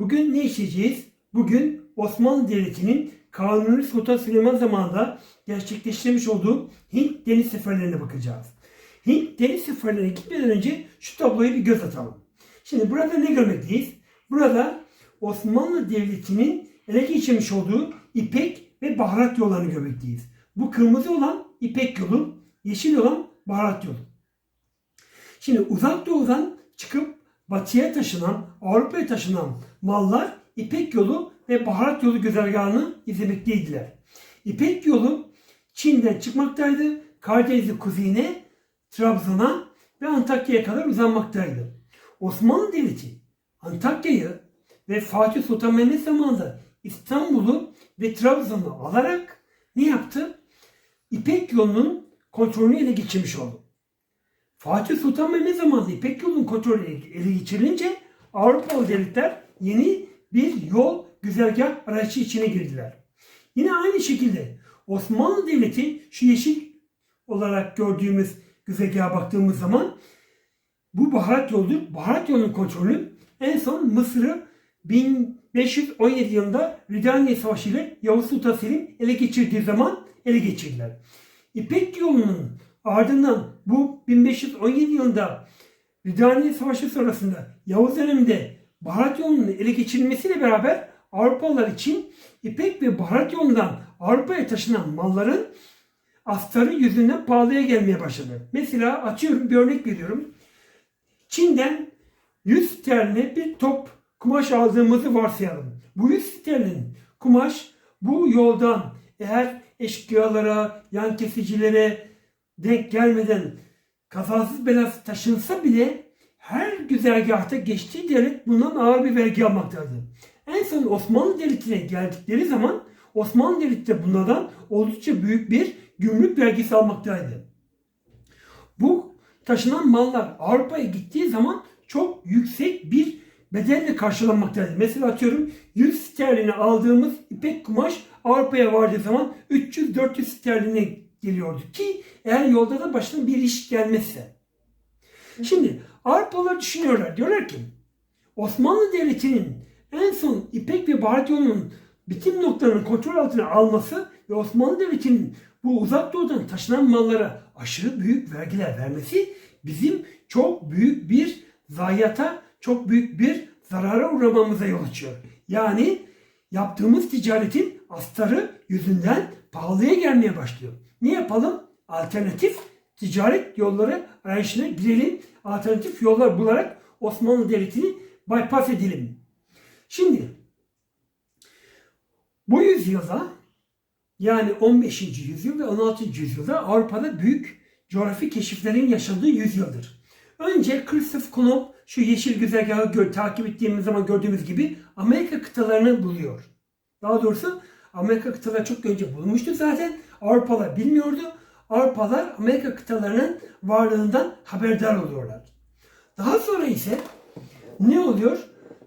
bugün ne işleyeceğiz? Bugün Osmanlı Devleti'nin Kanuni Sultan Süleyman zamanında gerçekleştirmiş olduğu Hint deniz seferlerine bakacağız. Hint deniz seferlerine gitmeden önce şu tabloya bir göz atalım. Şimdi burada ne görmekteyiz? Burada Osmanlı Devleti'nin ele geçirmiş olduğu İpek ve baharat yollarını görmekteyiz. Bu kırmızı olan İpek yolu, yeşil olan baharat yolu. Şimdi uzak doğudan çıkıp batıya taşınan, Avrupa'ya taşınan mallar İpek yolu ve baharat yolu güzergahını izlemekteydiler. İpek yolu Çin'den çıkmaktaydı. Karadeniz'in kuzeyine, Trabzon'a ve Antakya'ya kadar uzanmaktaydı. Osmanlı Devleti Antakya'yı ve Fatih Sultan Mehmet zamanında İstanbul'u ve Trabzon'u alarak ne yaptı? İpek yolunun kontrolünü ele geçirmiş oldu. Fatih Sultan Mehmet zamanında İpek yolunun kontrolü ele geçirilince Avrupalı devletler yeni bir yol güzergah arayışı içine girdiler. Yine aynı şekilde Osmanlı Devleti şu yeşil olarak gördüğümüz güzergaha baktığımız zaman bu baharat yoludur. Baharat yolunun kontrolü en son Mısır'ı 1517 yılında Ridaniye Savaşı ile Yavuz Sultan Selim ele geçirdiği zaman ele geçirdiler. İpek yolunun ardından bu 1517 yılında Ridaniye Savaşı sonrasında Yavuz döneminde baharat yolunun ele geçirilmesiyle beraber Avrupalılar için İpek ve baharat yolundan Avrupa'ya taşınan malların astarı yüzünden pahalıya gelmeye başladı. Mesela atıyorum bir örnek veriyorum. Çin'den 100 sterline bir top kumaş aldığımızı varsayalım. Bu 100 sterlin kumaş bu yoldan eğer eşkıyalara, yan kesicilere denk gelmeden kazasız belasız taşınsa bile her güzergahta geçtiği devlet bundan ağır bir vergi almaktaydı. En son Osmanlı Devleti'ne geldikleri zaman Osmanlı Devleti de bunlardan oldukça büyük bir gümrük vergisi almaktaydı. Bu taşınan mallar Avrupa'ya gittiği zaman çok yüksek bir bedelle karşılanmaktaydı. Mesela atıyorum 100 sterline aldığımız ipek kumaş Avrupa'ya vardığı zaman 300-400 sterline geliyordu ki eğer yolda da başına bir iş gelmezse. Şimdi Avrupalılar düşünüyorlar. Diyorlar ki Osmanlı Devleti'nin en son İpek ve baharat yolunun bitim noktalarının kontrol altına alması ve Osmanlı Devleti'nin bu uzak doğudan taşınan mallara aşırı büyük vergiler vermesi bizim çok büyük bir zayiata, çok büyük bir zarara uğramamıza yol açıyor. Yani yaptığımız ticaretin astarı yüzünden pahalıya gelmeye başlıyor. Ne yapalım? Alternatif ticaret yolları arayışına girelim. Alternatif yollar bularak Osmanlı Devleti'ni bypass edelim. Şimdi bu yüzyılda yani 15. yüzyıl ve 16. yüzyılda Avrupa'da büyük coğrafi keşiflerin yaşandığı yüzyıldır. Önce Christoph Kolomb şu yeşil güzergahı gör, takip ettiğimiz zaman gördüğümüz gibi Amerika kıtalarını buluyor. Daha doğrusu Amerika kıtaları çok önce bulunmuştu zaten. Avrupalılar bilmiyordu. Avrupalılar Amerika kıtalarının varlığından haberdar oluyorlar. Daha sonra ise ne oluyor?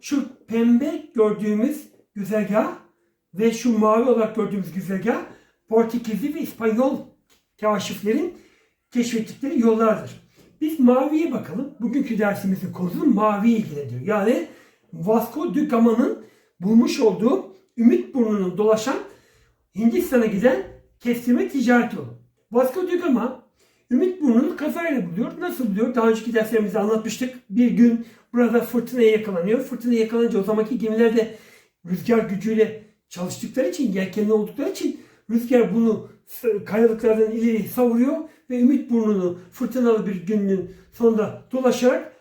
Şu pembe gördüğümüz güzergah ve şu mavi olarak gördüğümüz güzergah Portekizli ve İspanyol kaşiflerin keşfettikleri yollardır. Biz maviye bakalım. Bugünkü dersimizin konusu mavi ilgileniyor. Yani Vasco da Gama'nın bulmuş olduğu Ümit Burnu'nun dolaşan Hindistan'a giden kestirme ticaret yolu. Vasco da Gama Ümit Burnu'nu kazayla buluyor. Nasıl buluyor? Daha önceki derslerimizde anlatmıştık. Bir gün burada fırtınaya yakalanıyor. Fırtınaya yakalanınca o zamanki gemiler de rüzgar gücüyle çalıştıkları için, yelkenli oldukları için rüzgar bunu kayalıklardan ileri savuruyor ve Ümit Burnu'nu fırtınalı bir günün sonunda dolaşarak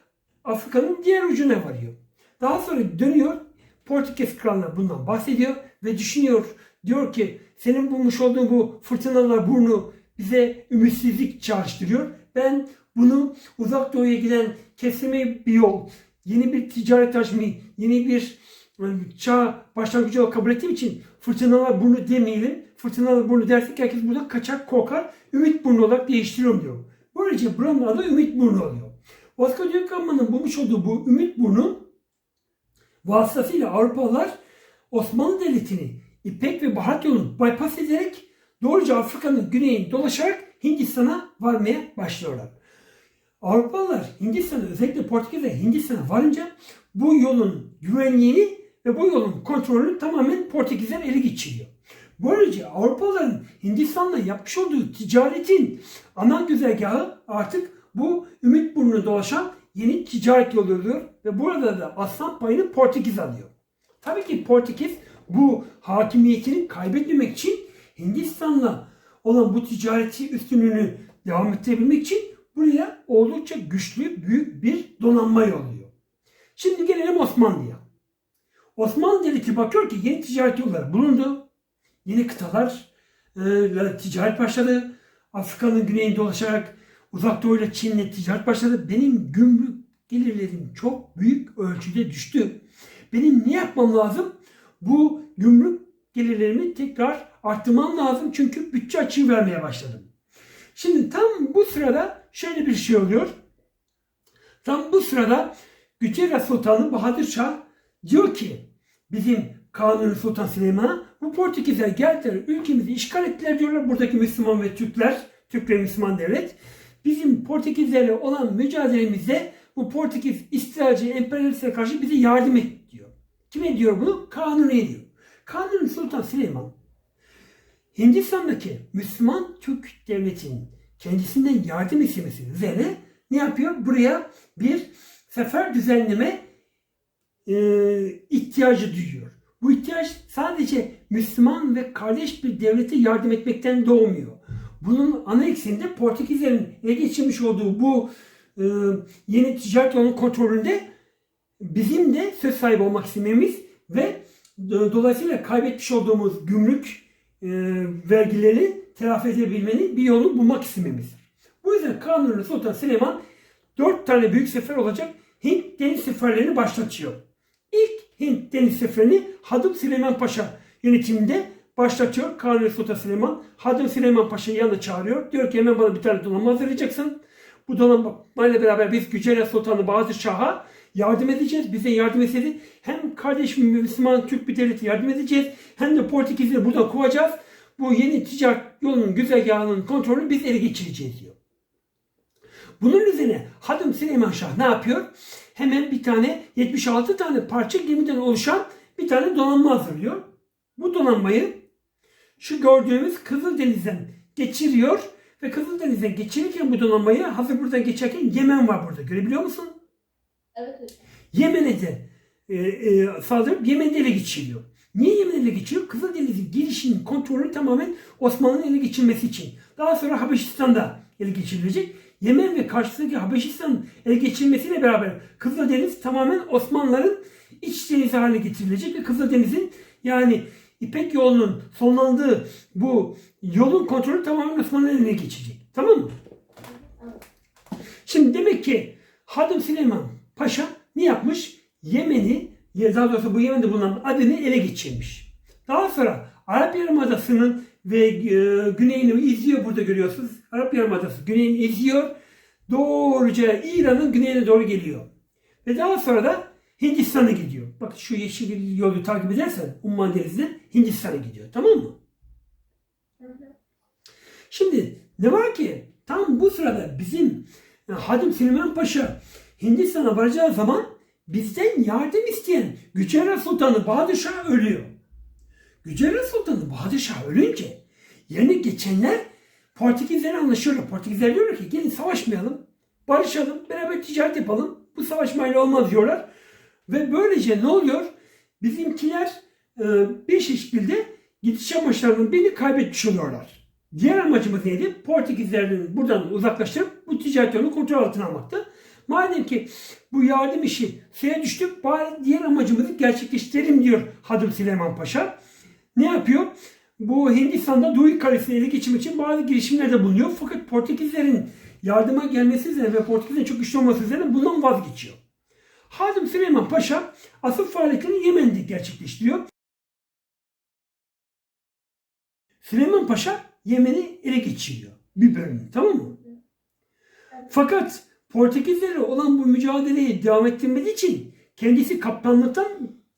Afrika'nın diğer ucuna varıyor. Daha sonra dönüyor Portekiz kralına bundan bahsediyor ve düşünüyor. Diyor ki senin bulmuş olduğun bu fırtınalar burnu bize ümitsizlik çağrıştırıyor. Ben bunu uzak doğuya giden kesime bir yol, yeni bir ticaret hacmi, yeni bir çağ başlangıcı olarak kabul ettiğim için fırtınalar burnu demeyelim. Fırtınalar burnu dersek herkes burada kaçar korkar. Ümit burnu olarak değiştiriyorum diyor. Böylece buranın adı Ümit burnu oluyor. Da Gama'nın bulmuş olduğu bu Ümit burnu vasıtasıyla Avrupalılar Osmanlı Devleti'ni İpek ve Baharat yolunu bypass ederek doğruca Afrika'nın güneyini dolaşarak Hindistan'a varmaya başlıyorlar. Avrupalılar Hindistan'a özellikle Portekiz'e Hindistan'a varınca bu yolun güvenliğini ve bu yolun kontrolünü tamamen Portekizler ele geçiriyor. Böylece Avrupalıların Hindistan'la yapmış olduğu ticaretin ana güzergahı artık bu Ümit Burnu'na dolaşan yeni ticaret yolu oluyor ve burada da aslan payını Portekiz alıyor. Tabii ki Portekiz bu hakimiyetini kaybetmemek için Hindistan'la olan bu ticareti üstünlüğünü devam ettirebilmek için buraya oldukça güçlü büyük bir donanma yolluyor. Şimdi gelelim Osmanlı'ya. Osmanlı Devleti bakıyor ki yeni ticaret yolları bulundu. Yeni kıtalar e, ticaret başladı. Afrika'nın güneyinde dolaşarak uzak doğuyla Çin'le ticaret başladı. Benim gümrük gelirlerim çok büyük ölçüde düştü. Benim ne yapmam lazım? Bu gümrük gelirlerimi tekrar arttırmam lazım çünkü bütçe açığı vermeye başladım. Şimdi tam bu sırada şöyle bir şey oluyor. Tam bu sırada Gücera Sultanı Bahadır Şah diyor ki bizim Kanuni Sultan Süleyman'a bu Portekizler geldiler ülkemizi işgal ettiler diyorlar buradaki Müslüman ve Türkler, Türk ve Müslüman devlet. Bizim Portekizlerle olan mücadelemizde bu Portekiz istilacı emperyalistlere karşı bize yardım et diyor. Kime diyor bunu? Kanuni diyor. Kanuni Sultan Süleyman Hindistan'daki Müslüman Türk devletinin kendisinden yardım istemesi üzerine ne yapıyor? Buraya bir sefer düzenleme e, ihtiyacı duyuyor. Bu ihtiyaç sadece Müslüman ve kardeş bir devlete yardım etmekten doğmuyor. Bunun ana ekseninde Portekizlerin ele geçirmiş olduğu bu e, yeni ticaret yolunun kontrolünde bizim de söz sahibi olmak istememiz ve dolayısıyla kaybetmiş olduğumuz gümrük e, vergileri telafi edebilmenin bir yolunu bulmak istememizdir. Bu yüzden Kanuni Sultan Süleyman dört tane büyük sefer olacak Hint deniz seferlerini başlatıyor. İlk Hint deniz seferini Hadım Süleyman Paşa yönetiminde başlatıyor Kanuni Sultan Süleyman. Hadım Süleyman Paşa'yı yanına çağırıyor. Diyor ki hemen bana bir tane donanma hazırlayacaksın. Bu donanmayla beraber biz Gücera Sultanı Bahadır Şah'a yardım edeceğiz. Bize yardım etseydi hem kardeş Müslüman Türk bir devlete yardım edeceğiz hem de Portekizleri buradan kovacağız. Bu yeni ticaret yolunun güzergahının kontrolünü biz ele geçireceğiz diyor. Bunun üzerine Hadım Süleyman Şah ne yapıyor? Hemen bir tane 76 tane parça gemiden oluşan bir tane donanma hazırlıyor. Bu donanmayı şu gördüğümüz Kızıldeniz'den geçiriyor ve Kızıldeniz'den geçirirken bu donanmayı hazır buradan geçerken Yemen var burada. Görebiliyor musun? Evet hocam. Yemen'e de e, e, saldırıp Yemen'de ele geçiriyor. Niye Yemen'e ele geçiriyor? Kızıldeniz'in girişinin kontrolü tamamen Osmanlı'nın ele geçirmesi için. Daha sonra Habeşistan'da ele geçirilecek. Yemen ve karşısındaki Habeşistan ele geçirmesiyle beraber Kızıldeniz tamamen Osmanlıların iç denizi haline getirilecek ve Kızıldeniz'in yani İpek yolunun sonlandığı bu yolun kontrolü tamamen Osmanlı'nın eline geçecek. Tamam mı? Şimdi demek ki Hadım Süleyman Paşa ne yapmış? Yemen'i, daha doğrusu bu Yemen'de bulunan Aden'i ele geçirmiş. Daha sonra Arap Yarımadası'nın ve e, güneyini izliyor burada görüyorsunuz. Arap Yarımadası güneyini izliyor. Doğruca İran'ın güneyine doğru geliyor. Ve daha sonra da Hindistan'a gidiyor. Bak şu yeşil yolu takip edersen Umman Denizi'nden Hindistan'a gidiyor. Tamam mı? Şimdi ne var ki tam bu sırada bizim yani Hadim Süleyman Paşa Hindistan'a varacağı zaman bizden yardım isteyen Gücera Sultanı Bahadır Şah ölüyor. Gücera Sultanı Bahadır Şah ölünce yerine geçenler Portekizlerle anlaşıyorlar. Portekizler diyorlar ki gelin savaşmayalım, barışalım, beraber ticaret yapalım. Bu savaşmayla olmaz diyorlar. Ve böylece ne oluyor? Bizimkiler e, bir şekilde gidiş amaçlarının birini kaybetmiş oluyorlar. Diğer amacımız neydi? Portekizlerin buradan uzaklaştırıp bu ticaret yolunu kontrol altına almaktı. Madem ki bu yardım işi suya düştü, bari diğer amacımızı gerçekleştirelim diyor Hadım Süleyman Paşa. Ne yapıyor? Bu Hindistan'da Dui Kalesi'ni ele geçirmek için bazı girişimlerde bulunuyor. Fakat Portekizlerin yardıma gelmesi üzerine ve Portekizlerin çok güçlü olması üzerine bundan vazgeçiyor. Hadım Süleyman Paşa asıl faaliyetlerini Yemen'de gerçekleştiriyor. Süleyman Paşa Yemen'i ele geçiriyor. Bir bölümünü tamam mı? Fakat Portekizlerle olan bu mücadeleyi devam ettirmediği için kendisi kaptanlıktan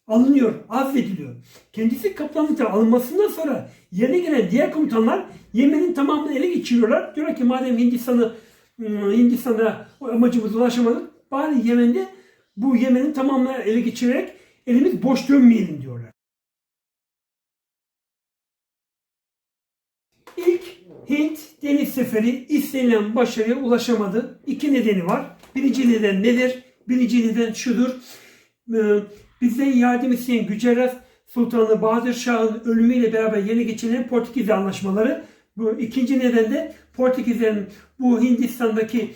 alınıyor, azlediliyor. Kendisi kaptanlıktan alınmasından sonra yerine gelen diğer komutanlar Yemen'in tamamını ele geçiriyorlar. Diyorlar ki madem Hindistan'ı Hindistan'da o amacımıza ulaşamadık bari Yemen'de bu Yemen'in tamamını ele geçirerek elimiz boş dönmeyelim diyorlar. Hint deniz seferi istenilen başarıya ulaşamadı. İki nedeni var. Birinci neden nedir? Birinci neden şudur. Ee, Bizden yardım isteyen Gücerat Sultanı Bahadır Şah'ın ölümüyle beraber yerine geçirilen Portekiz anlaşmaları. Bu ikinci neden de Portekizlerin bu Hindistan'daki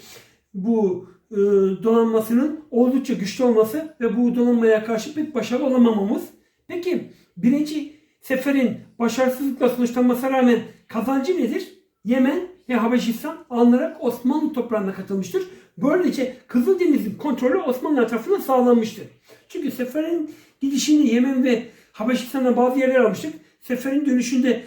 bu e, donanmasının oldukça güçlü olması ve bu donanmaya karşı pek başarılı olamamamız. Peki birinci seferin başarısızlıkla sonuçlanmasına rağmen kazancı nedir? Yemen ve Habeşistan alınarak Osmanlı toprağına katılmıştır. Böylece Kızıldeniz'in kontrolü Osmanlı tarafından sağlanmıştır. Çünkü seferin gidişinde Yemen ve Habeşistan'da bazı yerler almıştık. Seferin dönüşünde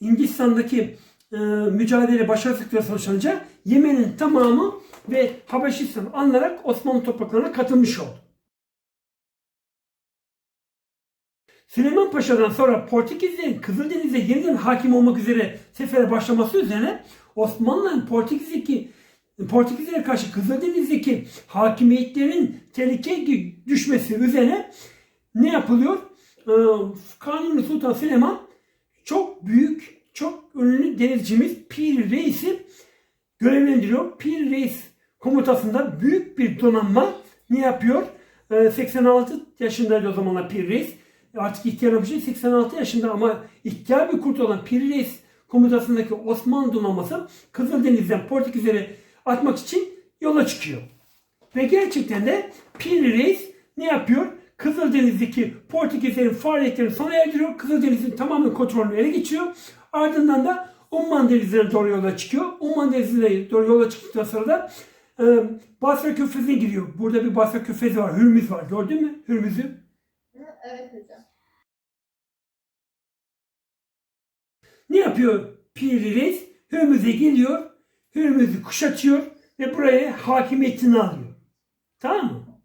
Hindistan'daki e, mücadele başarısızlıkla sonuçlanınca Yemen'in tamamı ve Habeşistan alınarak Osmanlı topraklarına katılmış oldu. Süleyman Paşa'dan sonra Portekizlerin Kızıldeniz'e yeniden hakim olmak üzere sefere başlaması üzerine Osmanlı'nın Portekiz'deki Portekizlere karşı Kızıldeniz'deki hakimiyetlerin tehlikeye düşmesi üzerine ne yapılıyor? Ee, Kanuni Sultan Süleyman çok büyük, çok ünlü denizcimiz Pir Reis'i görevlendiriyor. Pir Reis komutasında büyük bir donanma ne yapıyor? Ee, 86 yaşındaydı o zamanlar Pir Reis. Artık ihtiyarlamış değil, 86 yaşında ama ihtiyar bir kurt olan Pir Reis komutasındaki Osmanlı donanması Kızıldeniz'den Portekizlere atmak için yola çıkıyor. Ve gerçekten de Pir Reis ne yapıyor? Kızıldeniz'deki Portekizlerin faaliyetlerini sona erdiriyor. Kızıldeniz'in tamamen kontrolünü ele geçiriyor. Ardından da Umman Denizi'ne doğru yola çıkıyor. Umman Denizi'ne doğru yola çıktıktan sonra da e, Basra Körfezi'ne giriyor. Burada bir Basra Körfezi var. Hürmüz var. Gördün mü Hürmüz'ü? Evet hocam. Ne yapıyor Pir Reis? Hürmüz'e geliyor. Hürmüz'ü kuşatıyor ve buraya hakimiyetini alıyor. Tamam mı?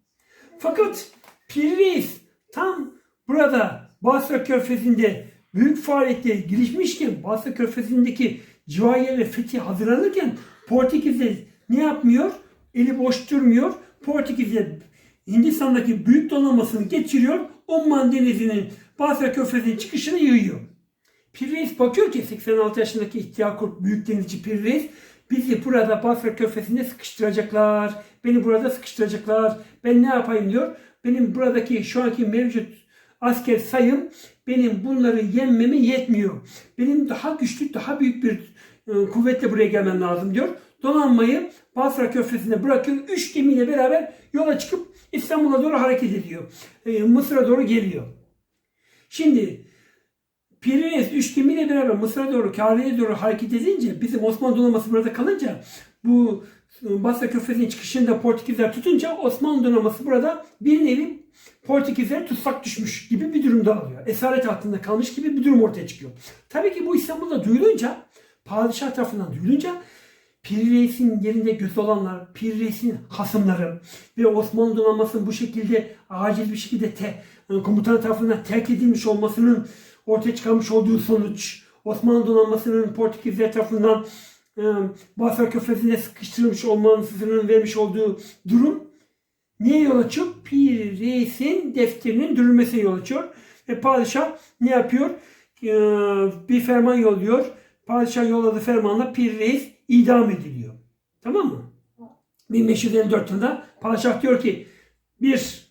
Fakat Pir Reis tam burada Basra Körfezi'nde büyük faaliyetle girişmişken Basra Körfezi'ndeki civariyerle fethi hazırlanırken Portekizler ne yapmıyor? Eli boş durmuyor. Portekizler Hindistan'daki büyük donanmasını geçiriyor. Umman Denizi'nin Basra Körfezi'nin çıkışını yığıyor. Pir Reis bakıyor ki 86 yaşındaki ihtiyar büyük denizci Pir Reis bizi burada Basra Körfezi'nde sıkıştıracaklar. Beni burada sıkıştıracaklar. Ben ne yapayım diyor. Benim buradaki şu anki mevcut asker sayım benim bunları yenmeme yetmiyor. Benim daha güçlü, daha büyük bir e, kuvvetle buraya gelmem lazım diyor. Donanmayı Basra Körfezi'nde bırakıyor. Üç gemiyle beraber yola çıkıp İstanbul'a doğru hareket ediyor. E, Mısır'a doğru geliyor. Şimdi Pirineus üç gemiyle beraber Mısır'a doğru, Kabe'ye doğru hareket edince bizim Osmanlı donanması burada kalınca bu Basra Körfezi'nin çıkışında Portekizler tutunca Osmanlı donanması burada bir nevi Portekizler tutsak düşmüş gibi bir durumda alıyor. Esaret altında kalmış gibi bir durum ortaya çıkıyor. Tabii ki bu İstanbul'da duyulunca, padişah tarafından duyulunca Pir Reis'in yerinde göz olanlar, Pir Reis'in hasımları ve Osmanlı donanmasının bu şekilde acil bir şekilde te, komutan tarafından terk edilmiş olmasının ortaya çıkarmış olduğu sonuç, Osmanlı donanmasının Portekizler tarafından e, Basra Körfezi'ne sıkıştırılmış olmasının vermiş olduğu durum niye yol açıyor? Pir Reis'in defterinin dürülmesine yol açıyor. Ve padişah ne yapıyor? E, bir ferman yolluyor. Padişah yolladığı fermanla Pir Reis idam ediliyor. Tamam mı? 1554 yılında padişah diyor ki bir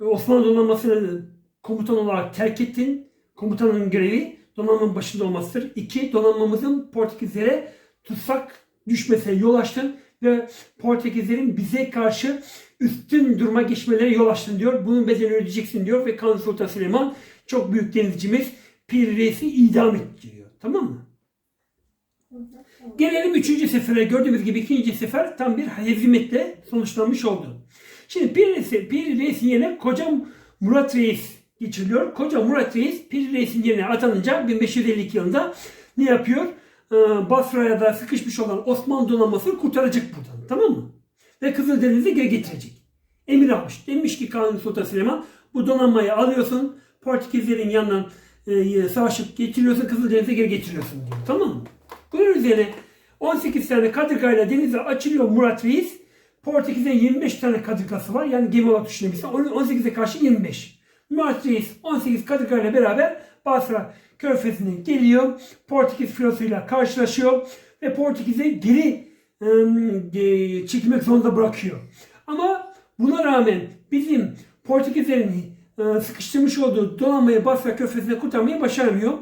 Osmanlı donanmasını komutan olarak terk ettin. Komutanın görevi donanmanın başında olmasıdır. İki, donanmamızın Portekizlere tutsak düşmesine yol açtın ve Portekizlerin bize karşı üstün duruma geçmeleri yol açtın diyor. Bunun bedelini ödeyeceksin diyor ve Kanuni Sultan Süleyman çok büyük denizcimiz Pir Reis'i idam etti diyor. Tamam mı? Gelelim üçüncü sefere. Gördüğümüz gibi ikinci sefer tam bir hezimetle sonuçlanmış oldu. Şimdi Pir Reis'in Pir Reis'in yerine Koca Murat Reis geçiriliyor. Koca Murat Reis Pir Reis'in yerine atanınca 1552 yılında ne yapıyor? Ee, Basra'ya da sıkışmış olan Osmanlı donanmasını kurtaracak buradan. Tamam mı? Ve Kızıldeniz'e geri getirecek. Emir almış. Demiş ki Kanuni Sultan Süleyman bu donanmayı alıyorsun. Portekizlerin yanından e, savaşıp getiriyorsun. Kızıldeniz'e geri getiriyorsun diyor. Tamam mı? Bunun üzerine 18 tane kadırgayla denize açılıyor Murat Reis. Portekiz'in 25 tane kadırgası var. Yani gemi olarak düşünebilirsin. 18'e karşı 25. Murat Reis 18 kadırga ile beraber Basra Körfezi'ne geliyor. Portekiz filosuyla karşılaşıyor ve Portekiz'e geri e, çekilmek zorunda bırakıyor. Ama buna rağmen bizim Portekizlerin e, sıkıştırmış olduğu donanmayı Basra Körfezi'ne kurtarmayı başaramıyor.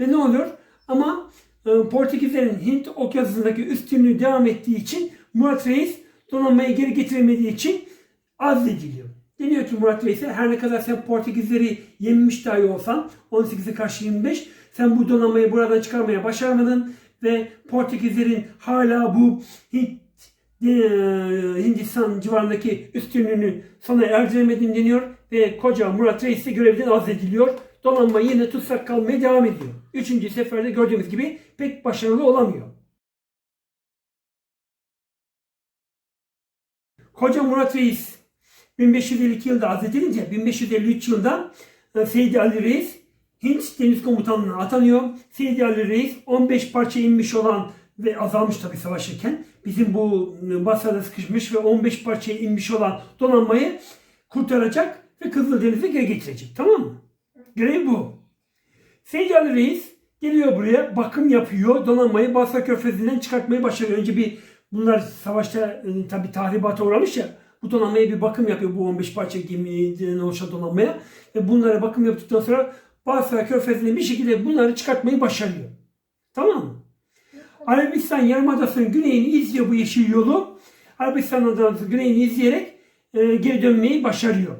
Ve ne oluyor? Ama Portekizlerin Hint okyanusundaki üstünlüğü devam ettiği için Murat Reis donanmayı geri getiremediği için azlediliyor. Deniyor ki Murat Reis'e her ne kadar sen Portekizleri yenmiş dahi olsan 18'e karşı 25 sen bu donanmayı buradan çıkarmaya başaramadın ve Portekizlerin hala bu Hint e, Hindistan civarındaki üstünlüğünü sona erdiremedin deniyor ve koca Murat Reis de görevden azlediliyor. Donanma yine tutsak kalmaya devam ediyor. Üçüncü seferde gördüğümüz gibi pek başarılı olamıyor. Koca Murat Reis 1552 yılında azledilince 1553 yılında e, Seydi Ali Reis Hint Deniz Komutanlığı'na atanıyor. Seydi Ali Reis 15 parça inmiş olan ve azalmış tabi savaşırken bizim bu e, Basra'da sıkışmış ve 15 parçaya inmiş olan donanmayı kurtaracak ve Kızıldeniz'e geri getirecek. Tamam mı? Görev bu. Ali Reis geliyor buraya bakım yapıyor. Donanmayı Basra Körfezi'nden çıkartmayı başarıyor. Önce bir bunlar savaşta e, tabi tahribata uğramış ya. Bu donanmaya bir bakım yapıyor bu 15 parça gemiden oluşan donanmaya. Ve bunlara bakım yaptıktan sonra Basra Körfezi'ne bir şekilde bunları çıkartmayı başarıyor. Tamam mı? Arabistan Yarımadası'nın güneyini izliyor bu yeşil yolu. Arabistan Adası'nın güneyini izleyerek e, geri dönmeyi başarıyor.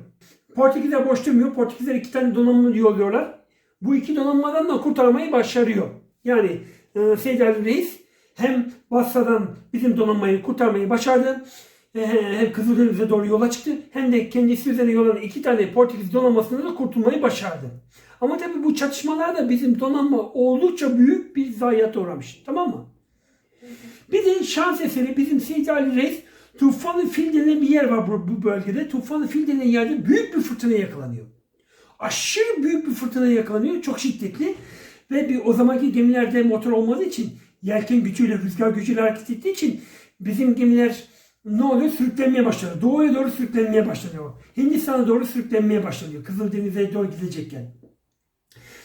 Portekizler boş durmuyor. Portekizler iki tane donanma yolluyorlar. Bu iki donanmadan da kurtarmayı başarıyor. Yani e, Ali Reis hem Basra'dan bizim donanmayı kurtarmayı başardı. E, hem Kızıldeniz'e doğru yola çıktı. Hem de kendisi üzerine yollanan iki tane Portekiz donanmasından da kurtulmayı başardı. Ama tabii bu çatışmalarda bizim donanma oldukça büyük bir zayiata uğramış. Tamam mı? De şans eseri bizim Seyyid Ali Reis Tufanlı Fil denilen bir yer var bu, bu bölgede. Tufanlı Fil denilen yerde büyük bir fırtına yakalanıyor. Aşırı büyük bir fırtına yakalanıyor. Çok şiddetli. Ve bir o zamanki gemilerde motor olmadığı için yelken gücüyle, rüzgar gücüyle hareket ettiği için bizim gemiler ne oluyor? Sürüklenmeye başlıyor. Doğuya doğru sürüklenmeye başlanıyor. Hindistan'a doğru sürüklenmeye başlanıyor. Kızıldeniz'e doğru gidecekken.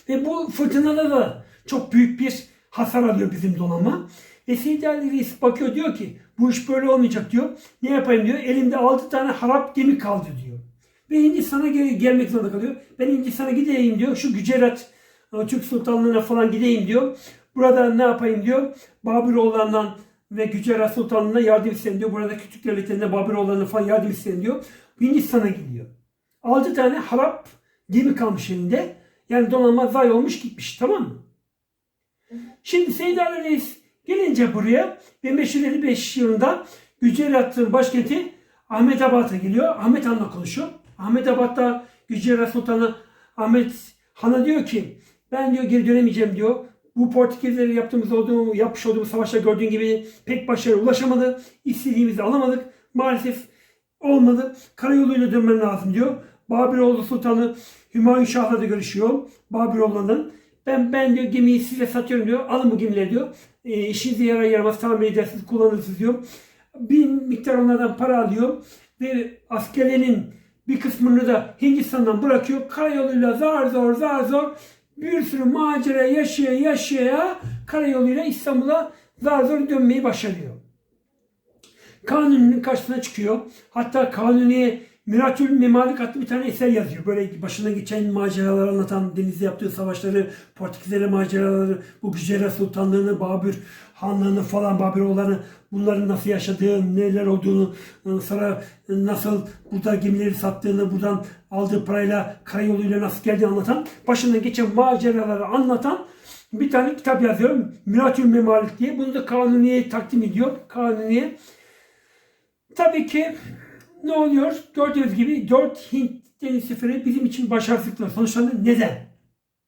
Ve bu fırtınada da çok büyük bir hasar alıyor bizim donanma. Ve Seydi Ali Reis bakıyor diyor ki bu iş böyle olmayacak diyor. Ne yapayım diyor. Elimde 6 tane harap gemi kaldı diyor. Ve Hindistan'a gel gelmek zorunda kalıyor. Ben Hindistan'a gideyim diyor. Şu Gücerat Türk Sultanlığı'na falan gideyim diyor. Burada ne yapayım diyor. Babiroğullarından ve Gücerat Sultanlığı'na yardım isteyin diyor. Burada küçük devletlerinde Babiroğullarına falan yardım isteyin diyor. Hindistan'a gidiyor. 6 tane harap gemi kalmış elinde. Yani donanma zayi olmuş gitmiş tamam mı? Şimdi Seyyid Ali Reis gelince buraya 1555 yılında Gücerat'ın başkenti Ahmetabad'a geliyor. Ahmet Han'la konuşuyor. Ahmetabad'da Gücerat Sultanı Ahmet Han'a diyor ki ben diyor geri dönemeyeceğim diyor. Bu Portekizlere yaptığımız olduğu, yapmış olduğumuz savaşta gördüğün gibi pek başarıya ulaşamadı. İstediğimizi alamadık. Maalesef olmadı. Karayoluyla dönmem lazım diyor. Babiroğlu Sultanı Hümayun Şah'la da görüşüyor. Babiroğlu'nun. Ben ben diyor gemiyi size satıyorum diyor. Alın bu gemileri diyor. E, işinize yarar yaramaz tamir edersiniz, kullanırsınız diyor. Bir miktar onlardan para alıyor. Ve askerlerin bir kısmını da Hindistan'dan bırakıyor. Karayoluyla zar zor zar zor bir sürü macera yaşaya yaşaya karayoluyla İstanbul'a zar zor dönmeyi başarıyor. Kanuni'nin karşısına çıkıyor. Hatta Kanuni'ye Miratül Memalik adlı bir tane eser yazıyor. Böyle başına geçen maceraları anlatan, denizde yaptığı savaşları, Portekizlere maceraları, bu Gücera Sultanlığını, Babür Hanlığını falan, Babiroğullarını bunların nasıl yaşadığı, neler olduğunu, sonra nasıl burada gemileri sattığını, buradan aldığı parayla karayoluyla nasıl geldiğini anlatan, başından geçen maceraları anlatan bir tane kitap yazıyor. Miratül Memalik diye. Bunu da Kanuni'ye takdim ediyor. Kanuni'ye. Tabii ki ne oluyor? Gördüğünüz gibi 4 Hint deniz seferi bizim için başarısızlıkla sonuçlandı. Neden?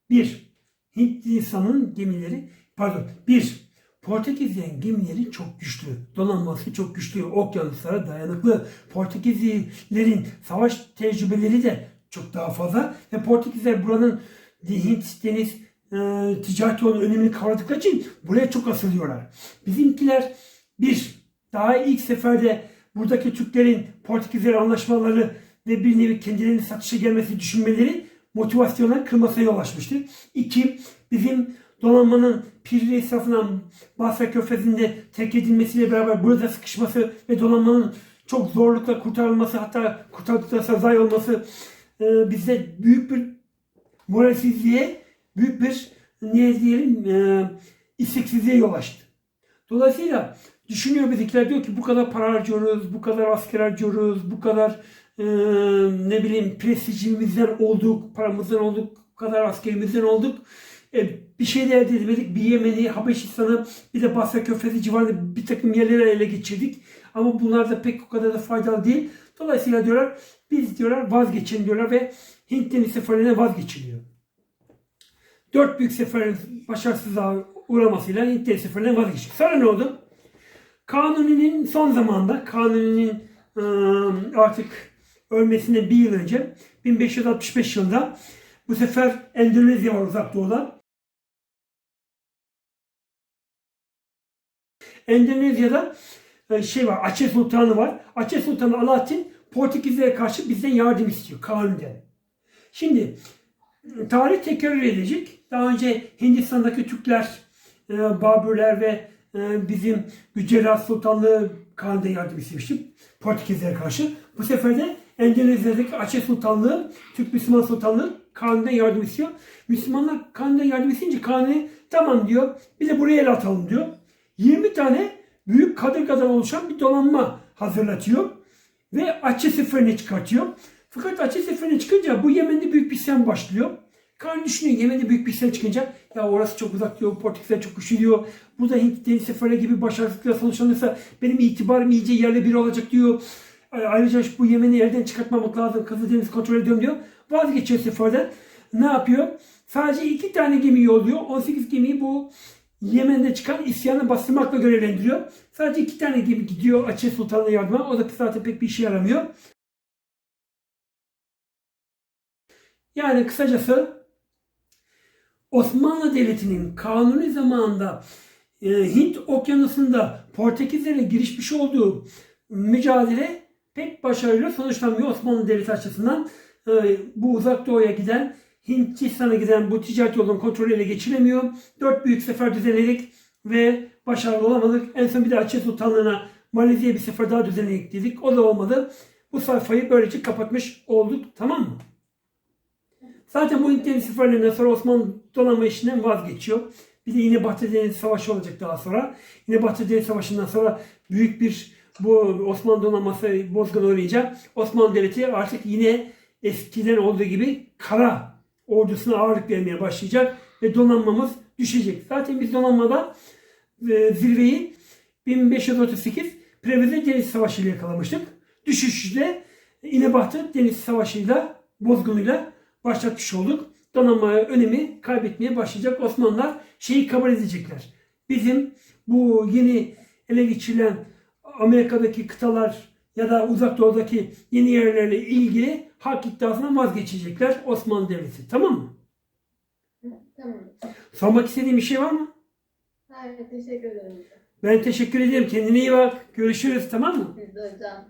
1. Hindistan'ın gemileri, pardon, 1. Portekizlerin gemileri çok güçlü. Donanması çok güçlü. Okyanuslara dayanıklı. Portekizlilerin savaş tecrübeleri de çok daha fazla. Ve Portekizler buranın Hint deniz e, ticaret yolunun önemini kavradıkları için buraya çok asılıyorlar. Bizimkiler bir daha ilk seferde buradaki Türklerin Portekizler anlaşmaları ve bir nevi kendilerinin satışa gelmesi düşünmeleri motivasyonla kırmasına yol açmıştı. İki, bizim donanmanın Pirli esnafından Basra Körfezi'nde terk edilmesiyle beraber burada sıkışması ve donanmanın çok zorlukla kurtarılması hatta kurtardıktan sonra zayi olması e, bizde büyük bir moralsizliğe, büyük bir ne diyelim e, isteksizliğe yol açtı. Dolayısıyla düşünüyor bizimkiler diyor ki bu kadar para harcıyoruz, bu kadar asker harcıyoruz, bu kadar e, ne bileyim prestijimizden olduk, paramızdan olduk, bu kadar askerimizden olduk. E, bir şey de elde edemedik. Bir Yemen'i, Habeşistan'ı, bir de Basra Körfezi civarında bir takım yerleri ele geçirdik. Ama bunlar da pek o kadar da faydalı değil. Dolayısıyla diyorlar biz diyorlar vazgeçelim diyorlar ve Hint Deniz seferine vazgeçiliyor. Dört büyük seferin başarısızlığa uğramasıyla Hint Deniz seferinden vazgeçiyor. Sonra ne oldu? Kanuni'nin son zamanda Kanuni'nin ıı, artık ölmesine bir yıl önce 1565 yılında bu sefer Endonezya var uzak doğuda. Endonezya'da e, şey var Aceh Sultanı var. Aceh Sultanı Alaaddin Portekizlere karşı bizden yardım istiyor Kanuni'den. Şimdi tarih tekrar edecek. Daha önce Hindistan'daki Türkler, Babürler ve bizim Gücerat Sultanlığı Kanuni'den yardım istemişti Portekizlere karşı. Bu sefer de Endonezya'daki Aceh Sultanlığı, Türk Müslüman Sultanlığı Kanuni'den yardım istiyor. Müslümanlar Kanuni'den yardım isteyince Kanuni tamam diyor. Bir de buraya el atalım diyor. 20 tane büyük kadırgadan oluşan bir donanma hazırlatıyor. Ve Aceh seferine çıkartıyor. Fakat Aceh seferine çıkınca bu Yemen'de büyük bir isyan başlıyor. Kanuni düşünüyor Yemen'de büyük bir isyan çıkınca ya orası çok uzak diyor, Portekizler çok güçlü diyor. Burada Hint deniz seferi gibi başarısızlıkla sonuçlanırsa benim itibarım iyice yerle bir olacak diyor. Ayrıca bu Yemen'i yerden çıkartmamak lazım. Kızıldeniz kontrol ediyorum diyor. Vazgeçiyor seferden. Ne yapıyor? Sadece iki tane gemi yolluyor. 18 gemiyi bu Yemen'de çıkan isyanı bastırmakla görevlendiriyor. Sadece iki tane gemi gidiyor Aceh Sultan'la yardıma. O da zaten pek bir işe yaramıyor. Yani kısacası Osmanlı Devleti'nin kanuni zamanında e, Hint Okyanusu'nda Portekizlere girişmiş olduğu mücadele pek başarıyla sonuçlanmıyor Osmanlı Devleti açısından. E, bu uzak doğuya giden Hindistan'a giden bu ticaret yolunun kontrolü ele geçiremiyor. Dört büyük sefer düzenledik ve başarılı olamadık. En son bir de Aceh Sultanlığı'na Malezya'ya bir sefer daha düzenledik dedik. O da olmadı. Bu sayfayı böylece kapatmış olduk. Tamam mı? Zaten bu Deniz seferlerinden sonra Osmanlı donanma işinden vazgeçiyor. Bir de yine Batı Deniz Savaşı olacak daha sonra. Yine Batı Deniz Savaşı'ndan sonra büyük bir bu Osmanlı donanması bozgun uğrayınca Osmanlı Devleti artık yine eskiden olduğu gibi kara ordusuna ağırlık vermeye başlayacak ve donanmamız düşecek. Zaten biz donanmada e, zirveyi 1538 Preveze Deniz Savaşı ile yakalamıştık. Düşüşte İnebahtı Deniz Savaşı'yla bozgunuyla başlatmış olduk. Donanma önemi kaybetmeye başlayacak. Osmanlılar şeyi kabul edecekler. Bizim bu yeni ele geçirilen Amerika'daki kıtalar ya da uzak doğudaki yeni yerlerle ilgili hak iddiasından vazgeçecekler Osmanlı Devleti. Tamam mı? Tamam. Sormak istediğin bir şey var mı? Hayır, teşekkür ederim. Ben teşekkür ederim. Kendine iyi bak. Görüşürüz tamam mı? Biz de hocam.